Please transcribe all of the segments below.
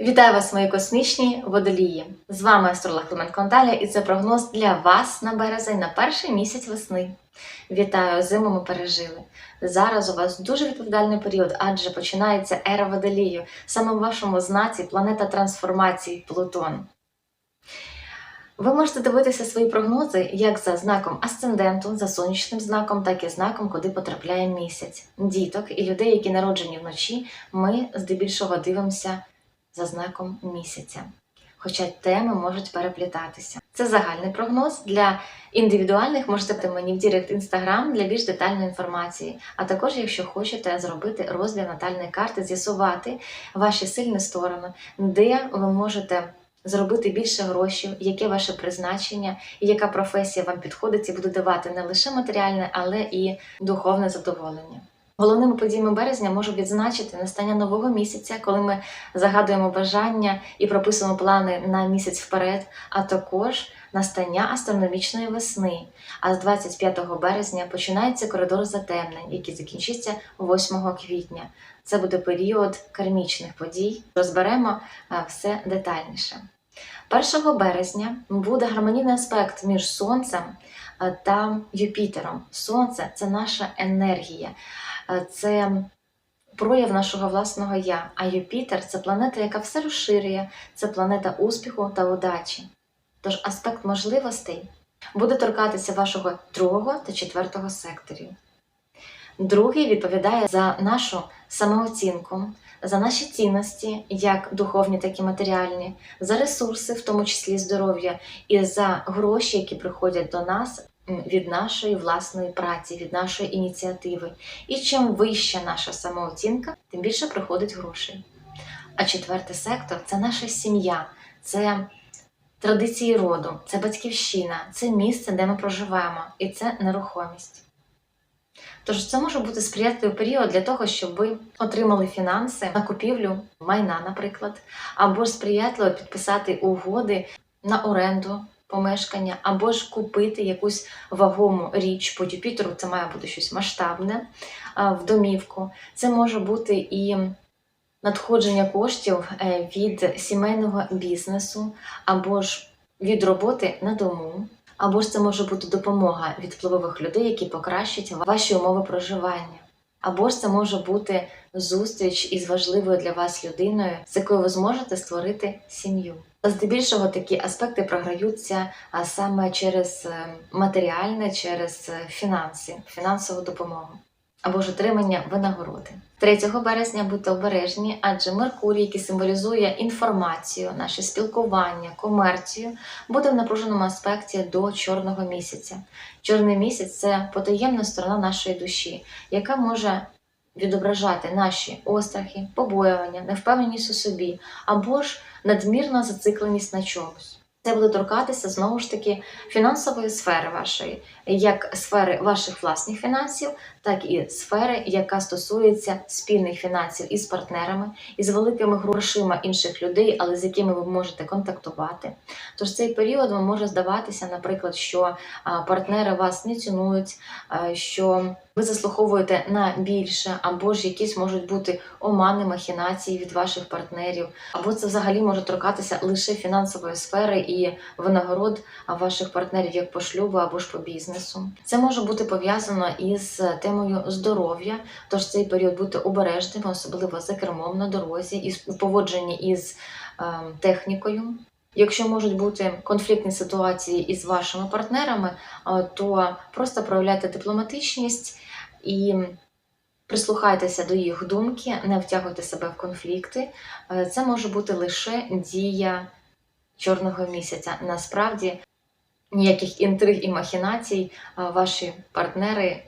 Вітаю вас, мої космічні водолії! З вами астролог Клименко Наталя і це прогноз для вас на березень на перший місяць весни. Вітаю, зиму ми пережили. Зараз у вас дуже відповідальний період, адже починається ера водолію, саме в вашому знаці планета трансформації Плутон. Ви можете дивитися свої прогнози як за знаком асценденту, за сонячним знаком, так і знаком, куди потрапляє місяць. Діток і людей, які народжені вночі, ми здебільшого дивимося за знаком місяця. Хоча теми можуть переплітатися. Це загальний прогноз. Для індивідуальних можете писати мені в Дірект Інстаграм для більш детальної інформації. А також, якщо хочете зробити розгляд натальної карти, з'ясувати ваші сильні сторони, де ви можете зробити більше грошей, яке ваше призначення і яка професія вам підходить і буде давати не лише матеріальне, але і духовне задоволення. Головними подіями березня можу відзначити настання нового місяця, коли ми загадуємо бажання і прописуємо плани на місяць вперед, а також настання астрономічної весни. А з 25 березня починається коридор затемнень, який закінчиться 8 квітня. Це буде період кармічних подій. Розберемо все детальніше. 1 березня буде гармонійний аспект між Сонцем та Юпітером. Сонце це наша енергія, це прояв нашого власного я. А Юпітер це планета, яка все розширює, це планета успіху та удачі. Тож аспект можливостей буде торкатися вашого другого та четвертого секторів. Другий відповідає за нашу самооцінку, за наші цінності, як духовні, так і матеріальні, за ресурси, в тому числі здоров'я, і за гроші, які приходять до нас від нашої власної праці, від нашої ініціативи. І чим вища наша самооцінка, тим більше приходить грошей. А четвертий сектор це наша сім'я, це традиції роду, це батьківщина, це місце, де ми проживаємо, і це нерухомість. Тож це може бути сприятливий період для того, щоб ви отримали фінанси на купівлю майна, наприклад, або сприятливо підписати угоди на оренду помешкання, або ж купити якусь вагому річ по Юпітеру, це має бути щось масштабне в домівку. Це може бути і надходження коштів е, від сімейного бізнесу, або ж від роботи на дому. Або ж це може бути допомога від впливових людей, які покращать ваші умови проживання. Або ж це може бути зустріч із важливою для вас людиною, з якою ви зможете створити сім'ю. Здебільшого такі аспекти програються а саме через е, матеріальне, через е, фінанси, фінансову допомогу або ж отримання винагороди. 3 березня будьте обережні, адже Меркурій, який символізує інформацію, наше спілкування, комерцію, буде в напруженому аспекті до чорного місяця. Чорний місяць це потаємна сторона нашої душі, яка може відображати наші острахи, побоювання, невпевненість у собі або ж надмірна зацикленість на чомусь. Це буде торкатися знову ж таки фінансової сфери вашої, як сфери ваших власних фінансів, так і сфери, яка стосується спільних фінансів із партнерами, із великими грошима інших людей, але з якими ви можете контактувати. Тож цей період вам може здаватися, наприклад, що партнери вас не цінують, що ви заслуховуєте на більше, або ж якісь можуть бути омани, махінації від ваших партнерів, або це взагалі може торкатися лише фінансової сфери і винагород ваших партнерів як по шлюбу або ж по бізнесу. Це може бути пов'язано із темою здоров'я, тож цей період будьте обережними, особливо за кермом на дорозі, і у поводженні із е, технікою. Якщо можуть бути конфліктні ситуації із вашими партнерами, е, то просто проявляйте дипломатичність і прислухайтеся до їх думки, не втягуйте себе в конфлікти. Е, Це може бути лише дія чорного місяця. Насправді ніяких інтриг і махінацій ваші партнери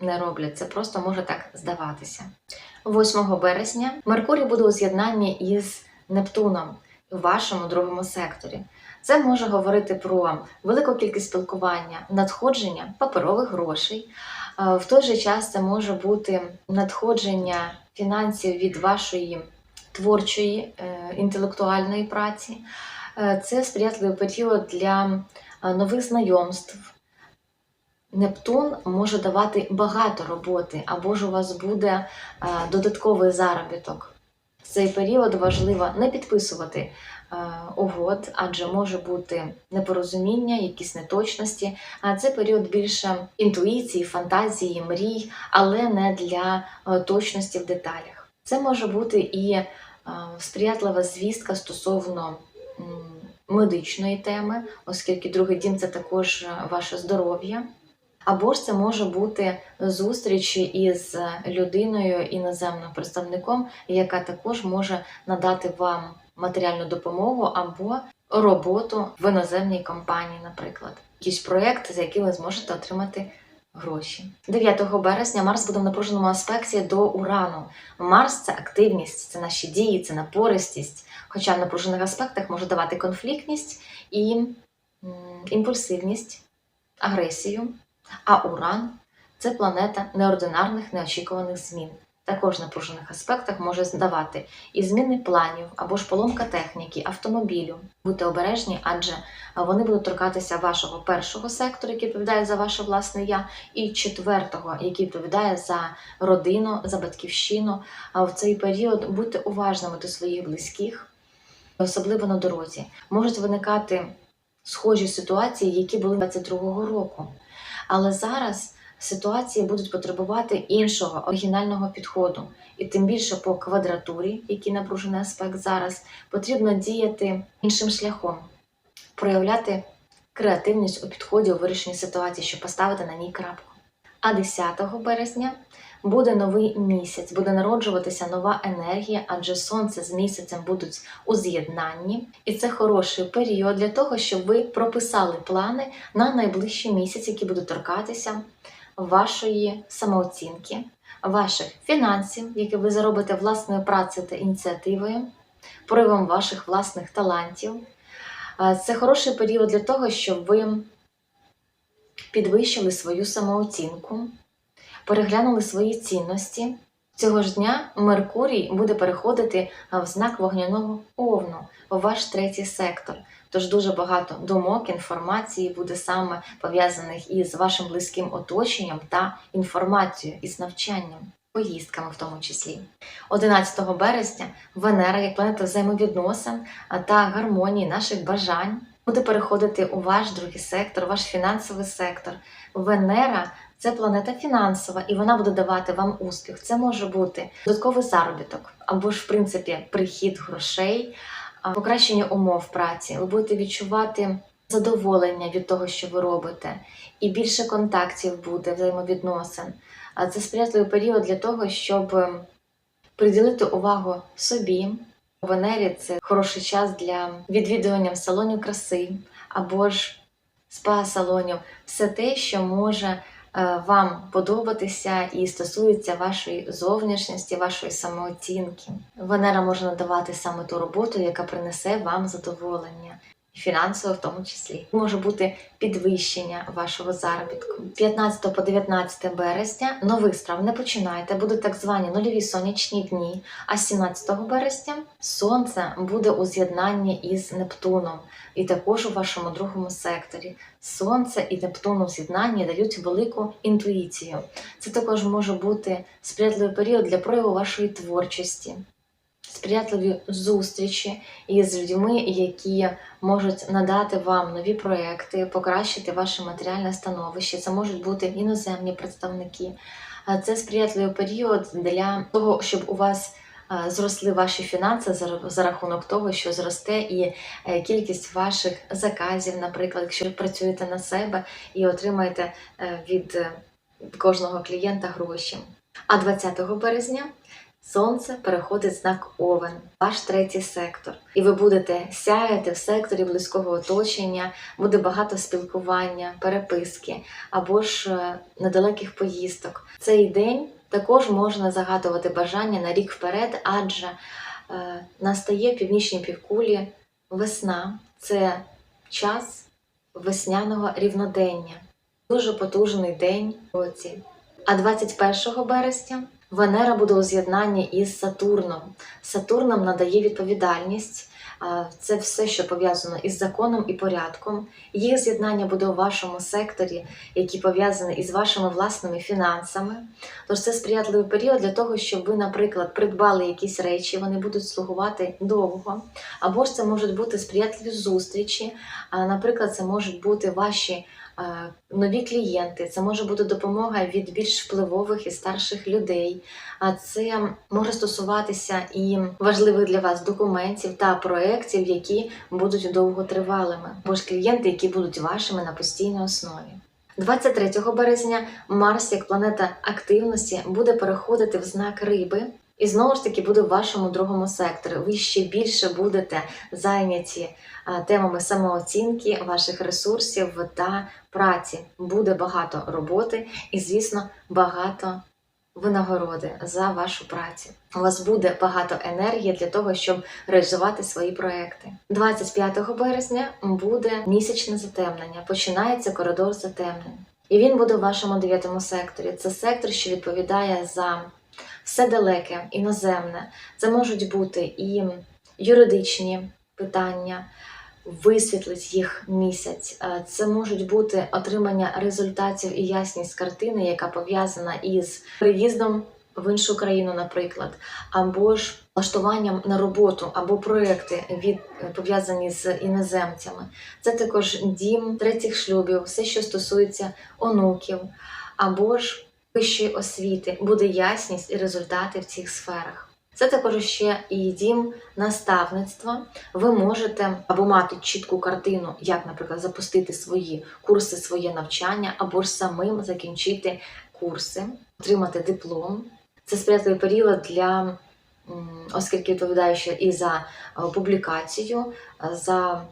не роблять. Це просто може так здаватися. 8 березня Меркурій буде у з'єднанні із Нептуном в вашому другому секторі. Це може говорити про велику кількість спілкування, надходження паперових грошей. В той же час це може бути надходження фінансів від вашої творчої е, інтелектуальної праці. Е, Це сприятливий період для е, нових знайомств. Нептун може давати багато роботи, або ж у вас буде е, додатковий заробіток. цей період важливо не підписувати угод, адже може бути непорозуміння, якісь неточності. А це період більше інтуїції, фантазії, мрій, але не для точності в деталях. Це може бути і сприятлива звістка стосовно медичної теми, оскільки другий дім це також е, ваше здоров'я. Або ж це може бути зустріч із людиною, іноземним представником, яка також може надати вам матеріальну допомогу або роботу в іноземній компанії, наприклад, якийсь проєкт, за який ви зможете отримати гроші. 9 березня Марс буде в напруженому аспекті до Урану. Марс це активність, це наші дії, це напористість. Хоча в напружених аспектах може давати конфліктність і імпульсивність, агресію. А Уран це планета неординарних неочікуваних змін. Також в напружених аспектах може здавати і зміни планів або ж поломка техніки, автомобілю. Будьте обережні, адже вони будуть торкатися вашого першого сектору, який відповідає за ваше власне я, і четвертого, який відповідає за родину, за батьківщину. А в цей період будьте уважними до своїх близьких, особливо на дорозі. Можуть виникати схожі ситуації, які були 22-го року. Але зараз ситуації будуть потребувати іншого оригінального підходу, і тим більше по квадратурі, який напружений аспект зараз, потрібно діяти іншим шляхом, проявляти креативність у підході у вирішенні ситуації, щоб поставити на ній крапку. А 10 березня буде новий місяць, буде народжуватися нова енергія, адже сонце з місяцем будуть у з'єднанні, і це хороший період для того, щоб ви прописали плани на найближчий місяць, які будуть торкатися вашої самооцінки, ваших фінансів, які ви заробите власною працею та ініціативою, проявом ваших власних талантів. Це хороший період для того, щоб ви підвищили свою самооцінку, переглянули свої цінності. Цього ж дня Меркурій буде переходити в знак вогняного овну, у ваш третій сектор. Тож дуже багато думок, інформації буде саме пов'язаних із вашим близьким оточенням та інформацією із навчанням, поїздками в тому числі. 11 березня Венера, як планета взаємовідносин та гармонії наших бажань, буде переходити у ваш другий сектор, ваш фінансовий сектор. Венера це планета фінансова, і вона буде давати вам успіх. Це може бути додатковий заробіток, або ж, в принципі, прихід грошей, покращення умов праці. Ви будете відчувати задоволення від того, що ви робите, і більше контактів буде, взаємовідносин. Це сприятливий період для того, щоб ем, приділити увагу собі. У Венері це хороший час для відвідування салонів краси або ж спа-салонів. Все те, що може вам подобатися і стосується вашої зовнішності, вашої самооцінки. Венера може надавати саме ту роботу, яка принесе вам задоволення. Фінансово в тому числі може бути підвищення вашого заробітку. 15 по 19 березня нових справ не починайте, будуть так звані нульові сонячні дні. А 17 березня сонце буде у з'єднанні із Нептуном, і також у вашому другому секторі. Сонце і Нептун у з'єднанні дають велику інтуїцію. Це також може бути сприятливий період для прояву вашої творчості, сприятливі зустрічі із людьми, які можуть надати вам нові проекти, покращити ваше матеріальне становище. Це можуть бути іноземні представники. Це сприятливий період для того, щоб у вас зросли ваші фінанси за, за рахунок того, що зросте і е, кількість ваших заказів, наприклад, якщо ви працюєте на себе і отримаєте е, від е, кожного клієнта гроші. А 20 березня Сонце переходить знак Овен, ваш третій сектор, і ви будете сяяти в секторі близького оточення, буде багато спілкування, переписки або ж е, недалеких поїздок. Цей день також можна загадувати бажання на рік вперед, адже е, настає в північній півкулі весна. Це час весняного рівнодення. Дуже потужний день в році. А 21 березня Венера буде у з'єднанні із Сатурном. Сатурн нам надає відповідальність. Це все, що пов'язано із законом і порядком. Їх з'єднання буде у вашому секторі, який пов'язаний із вашими власними фінансами. Тож це сприятливий період для того, щоб ви, наприклад, придбали якісь речі, вони будуть слугувати довго. Або ж це можуть бути сприятливі зустрічі. Наприклад, це можуть бути ваші нові клієнти, це може бути допомога від більш впливових і старших людей. А це може стосуватися і важливих для вас документів та проєктів, які будуть довготривалими, або ж клієнти, які будуть вашими на постійній основі. 23 березня Марс, як планета активності, буде переходити в знак риби. І знову ж таки буде в вашому другому секторі. Ви ще більше будете зайняті темами самооцінки, ваших ресурсів та праці. Буде багато роботи і, звісно, багато винагороди за вашу працю. У вас буде багато енергії для того, щоб реалізувати свої проекти. 25 березня буде місячне затемнення. Починається коридор затемнень. І він буде в вашому дев'ятому секторі. Це сектор, що відповідає за все далеке, іноземне. Це можуть бути і юридичні питання, висвітлить їх місяць. Е, Це можуть бути отримання результатів і ясність картини, яка пов'язана із приїздом в іншу країну, наприклад, або ж влаштуванням на роботу, або проекти від пов'язані з іноземцями. Це також дім третіх шлюбів, все, що стосується онуків, або ж вищої освіти, буде ясність і результати в цих сферах. Це також ще і дім наставництва. Ви можете або мати чітку картину, як, наприклад, запустити свої курси, своє навчання, або ж самим закінчити курси, отримати диплом. Це сприятливий період для, оскільки відповідає ще і за е, публікацію, за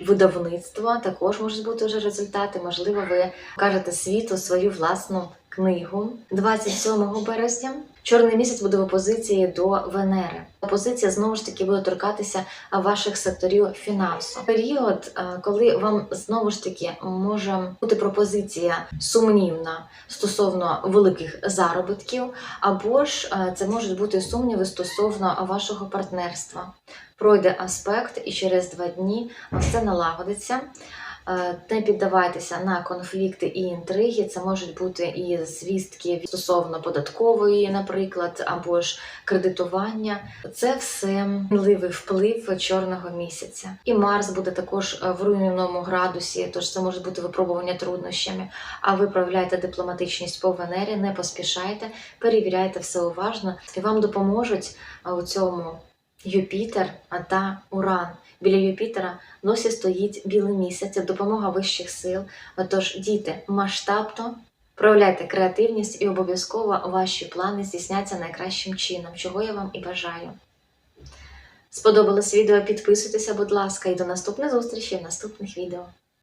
видавництво, також можуть бути вже результати. Можливо, ви кажете світу свою власну книгу 27 березня. Чорний місяць буде в опозиції до Венери. Опозиція знову ж таки буде торкатися ваших секторів фінансу. Період, е, коли вам знову ж таки може бути пропозиція сумнівна стосовно великих заробітків, або ж е, це можуть бути сумніви стосовно вашого партнерства. Пройде аспект, і через два дні все налагодиться. Не піддавайтеся на конфлікти і інтриги. Це можуть бути і звістки стосовно податкової, наприклад, або ж кредитування. Це все мінливий вплив чорного місяця. І Марс буде також е, в руйнівному градусі, тож це може бути випробування труднощами. А ви проявляєте дипломатичність по Венері, не поспішайте, перевіряйте все уважно, і вам допоможуть е, у цьому Юпітер та Уран. Біля Юпітера досі стоїть білий місяць, допомога вищих сил. Отож, діти, масштабно проявляйте креативність і обов'язково ваші плани здійсняться найкращим чином, чого я вам і бажаю. Сподобалось відео? Підписуйтеся, будь ласка, і до наступних зустрічей в наступних відео.